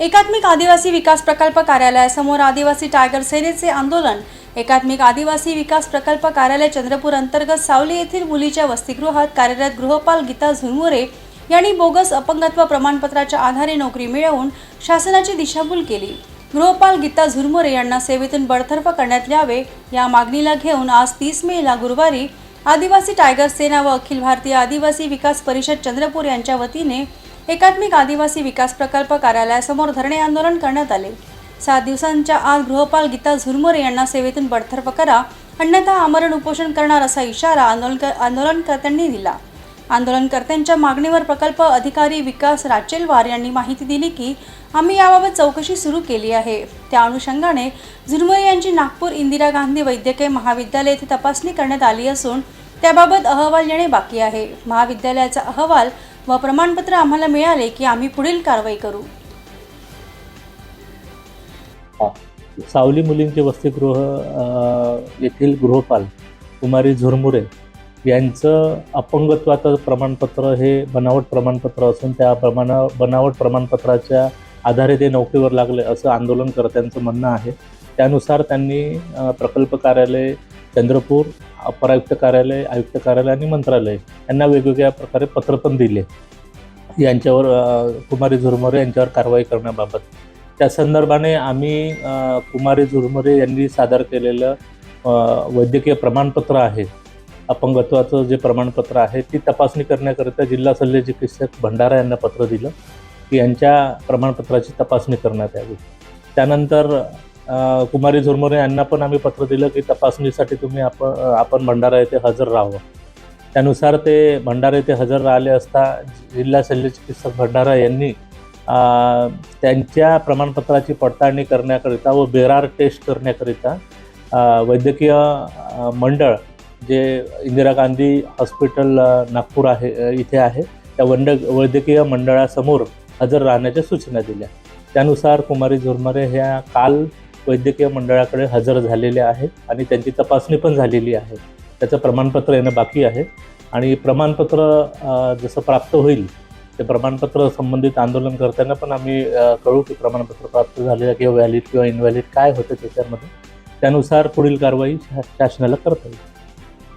एकात्मिक आदिवासी विकास प्रकल्प कार्यालयासमोर आदिवासी टायगर सेनेचे आंदोलन. एकात्मिक आदिवासी विकास प्रकल्प कार्यालय चंद्रपूर अंतर्गत सावली येथील मुलीच्या वसतिगृहात कार्यरत गृहपाल गीता झुरमुरे यांनी बोगस अपंगत्व प्रमाणपत्राच्या आधारे नोकरी मिळवून शासनाची दिशाभूल केली. गृहपाल गीता झुरमुरे यांना सेवेतून बडतर्फ करण्यात यावे या मागणीला घेऊन आज तीस मेला गुरुवारी आदिवासी टायगर सेना व अखिल भारतीय आदिवासी विकास परिषद चंद्रपूर यांच्या वतीने एकात्मिक आदिवासी विकास प्रकल्प कार्यालयासमोर धरणे आंदोलन करण्यात आले. सात दिवसांच्या आत गृहपाल गीता झुरमुरे यांना सेवेतून बडतर्फ करा अन्यथा आमरण उपोषण करणार असा इशारा आंदोलन आंदोलनकर्त्यांनी दिला. आंदोलनकर्त्यांच्या मागणीवर प्रकल्प अधिकारी विकास राचेलवार यांनी माहिती दिली की आम्ही याबाबत चौकशी सुरू केली आहे. त्या अनुषंगाने झुरमुरे यांची नागपूर इंदिरा गांधी वैद्यकीय महाविद्यालय येथे तपासणी करण्यात आली असून त्याबाबत अहवाल येणे बाकी आहे. महाविद्यालयाचा अहवाल व प्रमाणपत्र आम्हाला मिळाले की आम्ही पुढील कारवाई करू. सावली मुलींचे वसतिगृह येथील गृहपाल कुमारी झुरमुरे यांचं अपंगत्वाचं प्रमाणपत्र हे बनावट प्रमाणपत्र असून त्या प्रमाण बनावट प्रमाणपत्राच्या आधारे ते नोकरीवर लागले असं आंदोलनकर्त्यांचं म्हणणं आहे. त्यानुसार त्यांनी प्रकल्प कार्यालय चंद्रपूर अपर आयुक्त कार्यालय आयुक्त कार्यालय आणि मंत्रालय यांना वेगवेगळ्या प्रकारे पत्र पण दिले. यांच्यावर कुमारी झुरमुरे यांच्यावर कारवाई करण्याबाबत. त्या संदर्भाने आम्ही कुमारी झुरमुरे यांनी सादर केलेलं वैद्यकीय प्रमाणपत्र आहे. अपंगत्वाचं जे प्रमाणपत्र आहे ती तपासणी करण्याकरिता जिल्हा शल्य चिकित्सक भंडारा यांना पत्र दिलं की यांच्या प्रमाणपत्राची तपासणी करण्यात यावी. त्यानंतर कुमारी झुरमुरे यांना पण आम्ही पत्र दिलं की तपासणीसाठी तुम्ही आपण आपण भंडारा येथे हजर राहावं. त्यानुसार ते भंडारा येथे हजर राहिले असता जिल्हा शल्य चिकित्सक भंडारा यांनी त्यांच्या प्रमाणपत्राची पडताळणी करण्याकरिता व बेरार टेस्ट करण्याकरिता वैद्यकीय मंडळ जे इंदिरा गांधी हॉस्पिटल नागपूर आहे इथे आहे त्या वंड वैद्यकीय मंडळासमोर हजर राहण्याच्या सूचना दिल्या. त्यानुसार कुमारी झुरमरे ह्या काल वैद्यकीय मंडळाकडे हजर झालेले आहेत आणि त्यांची तपासणी पण झालेली आहे. त्याचं प्रमाणपत्र येणं बाकी आहे. आणि प्रमाणपत्र जसं प्राप्त होईल ते प्रमाणपत्र संबंधित आंदोलन करताना पण आम्ही कळू की प्रमाणपत्र प्राप्त झालेलं किंवा व्हॅलिड किंवा इनव्हॅलिड काय होतं त्याच्यामध्ये. त्यानुसार पुढील कारवाई शा- शासनाला करता येईल.